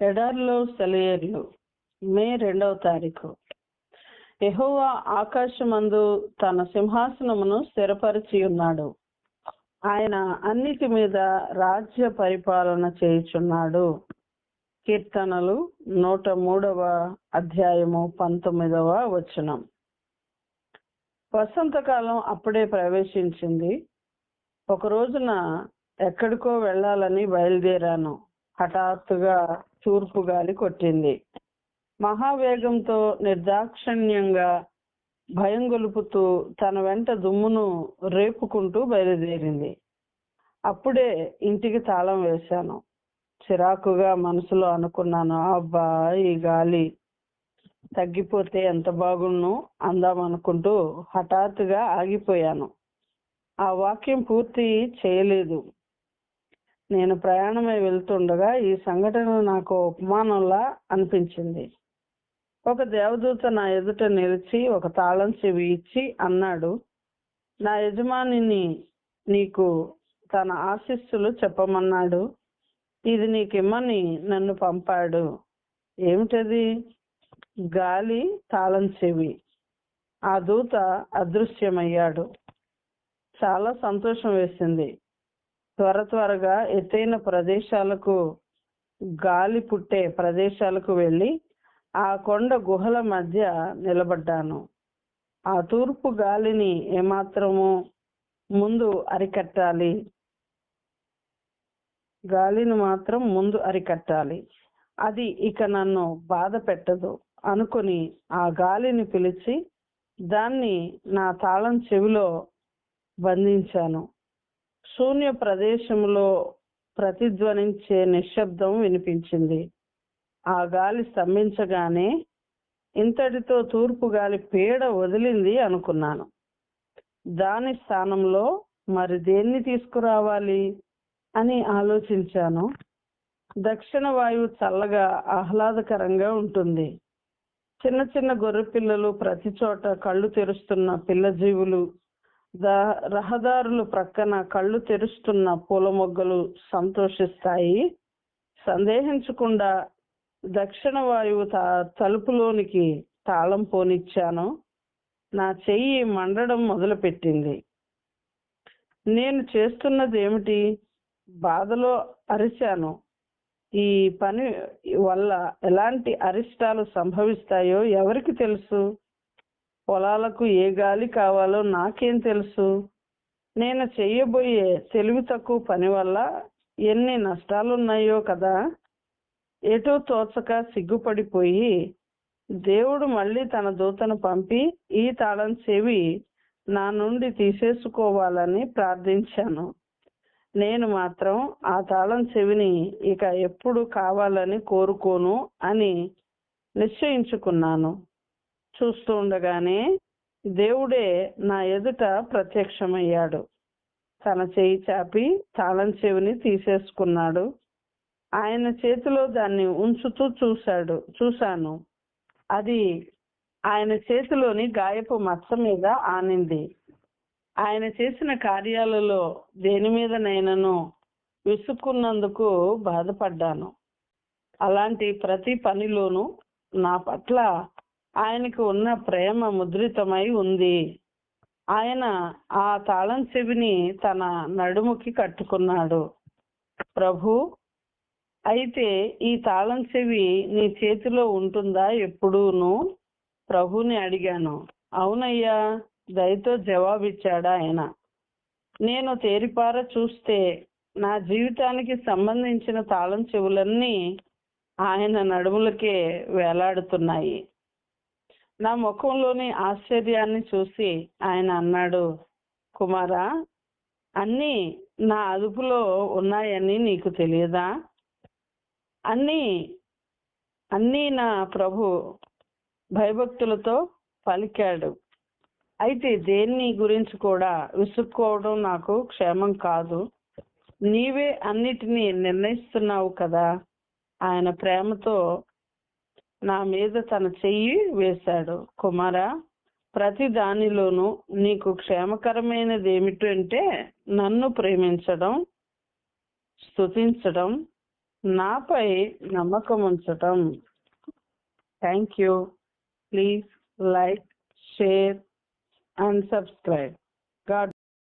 ఎడారిలో సెలయేర్లు మే రెండవ తారీఖు. ఎహోవా ఆకాశమందు తన సింహాసనమును స్థిరపరిచి ఉన్నాడు ఆయన అన్నిటి మీద రాజ్య పరిపాలన చేయుచున్నాడు. కీర్తనలు నూట మూడవ అధ్యాయము పంతొమ్మిదవ వచనం. వసంతకాలం అప్పుడే ప్రవేశించింది. ఒక రోజున ఎక్కడికో వెళ్ళాలని బయలుదేరాను. హఠాత్తుగా తూర్పు గాలి కొట్టింది. మహావేగంతో నిర్దాక్షణ్యంగా భయం గొలుపుతూ తన వెంట దుమ్మును రేపుకుంటూ బయలుదేరింది. అప్పుడే ఇంటికి తాళం వేశాను. చిరాకుగా మనసులో అనుకున్నాను అబ్బా ఈ గాలి తగ్గిపోతే ఎంత బాగుండు? అందామనుకుంటూ హఠాత్తుగా ఆగిపోయాను. ఆ వాక్యం పూర్తి చేయలేదు. నేను ప్రయాణమై వెళ్తుండగా ఈ సంఘటన నాకు ఉపమానంలా అనిపించింది. ఒక దేవదూత నా ఎదుట నిలిచి ఒక తాళం చెవి ఇచ్చి అన్నాడు నా యజమానిని నీకు తన ఆశీస్సులు చెప్పమన్నాడు. ఇది నీకిమ్మని నన్ను పంపాడు. ఏమిటది? గాలి తాళం చెవి. ఆ దూత అదృశ్యమయ్యాడు. చాలా సంతోషం వేసింది. త్వర త్వరగా ఎత్తైన ప్రదేశాలకు గాలి పుట్టే ప్రదేశాలకు వెళ్ళి ఆ కొండ గుహల మధ్య నిలబడ్డాను. ఆ తూర్పు గాలిని ఏమాత్రము ముందు అరికట్టాలి? గాలిని మాత్రం ముందు అరికట్టాలి. అది ఇక నన్ను బాధ పెట్టదు అనుకుని ఆ గాలిని పిలిచి దాన్ని నా తాళం చెవిలో బంధించాను. శూన్య ప్రదేశంలో ప్రతిధ్వనించే నిశ్శబ్దం వినిపించింది. ఆ గాలి స్తంభించగానే ఇంతటితో తూర్పు గాలి పీడ వదిలింది అనుకున్నాను. దాని స్థానంలో మరి దేన్ని తీసుకురావాలి అని ఆలోచించాను. దక్షిణ వాయువు చల్లగా ఆహ్లాదకరంగా ఉంటుంది. చిన్న చిన్న గొర్రె పిల్లలు ప్రతి చోట కళ్ళు తెరుస్తున్న పిల్ల జీవులు రహదారులు ప్రక్కన కళ్ళు తెరుస్తున్న పూల మొగ్గలు సంతోషిస్తాయి. సందేహించకుండా దక్షిణ వాయువు త- తలుపులోనికి తాళం పోనిచ్చాను. నా చెయ్యి మండడం మొదలుపెట్టింది. నేను చేస్తున్నది ఏమిటి బాధలో అరిచాను ఈ పని వల్ల ఎలాంటి అరిష్టాలు సంభవిస్తాయో ఎవరికి తెలుసు? పొలాలకు ఏ గాలి కావాలో నాకేం తెలుసు? నేను చెయ్యబోయే తెలివి తక్కువ పని వల్ల ఎన్ని నష్టాలున్నాయో కదా? ఎటో తోచక సిగ్గుపడిపోయి దేవుడు మళ్ళీ తన దూతను పంపి ఈ తాళం చెవి నా నుండి తీసేసుకోవాలని ప్రార్థించాను. నేను మాత్రం ఆ తాళం చెవిని ఇక ఎప్పుడు కావాలని కోరుకోను అని నిశ్చయించుకున్నాను. చూస్తూ ఉండగానే దేవుడే నా ఎదుట ప్రత్యక్షమయ్యాడు. తన చేయి చాపి తాళం చెవిని తీసేసుకున్నాడు. ఆయన చేతిలో దాన్ని ఉంచుతూ చూశాడు. చూశాను. అది ఆయన చేతిలోని గాయపు మచ్చ మీద ఆనింది. ఆయన చేసిన కార్యాలలో దేని మీద నేనను విసుక్కున్నందుకు బాధపడ్డాను. అలాంటి ప్రతి పనిలోనూ నా పట్ల ఆయనకు ఉన్న ప్రేమ ముద్రితమై ఉంది. ఆయన ఆ తాళం చెవిని తన నడుముకి కట్టుకున్నాడు. ప్రభు అయితే ఈ తాళం చెవి నీ చేతిలో ఉంటుందా ఎప్పుడూను? ప్రభుని అడిగాను. అవునయ్యా దయతో జవాబిచ్చాడు ఆయన. నేను తేరిపార చూస్తే నా జీవితానికి సంబంధించిన తాళం చెవులన్నీ ఆయన నడుములకే వేలాడుతున్నాయి. నా ముఖంలోని ఆశ్చర్యాన్ని చూసి ఆయన అన్నాడు కుమారా అన్నీ నా అదుపులో ఉన్నాయని నీకు తెలియదా? అన్నీ అన్నీ నా ప్రభు భయభక్తులతో పలికాడు. అయితే దేన్ని గురించి కూడా విసుక్కోవడం నాకు క్షేమం కాదు. నీవే అన్నిటినీ నిర్ణయిస్తున్నావు కదా? ఆయన ప్రేమతో నా మీద తన చెయ్యి వేశాడు. కుమారా ప్రతి దానిలోనూ నీకు క్షేమకరమైనది ఏమిటంటే నన్ను ప్రేమించడం స్థుతించడం నాపై నమ్మకం ఉంచటం thank you please like share and subscribe god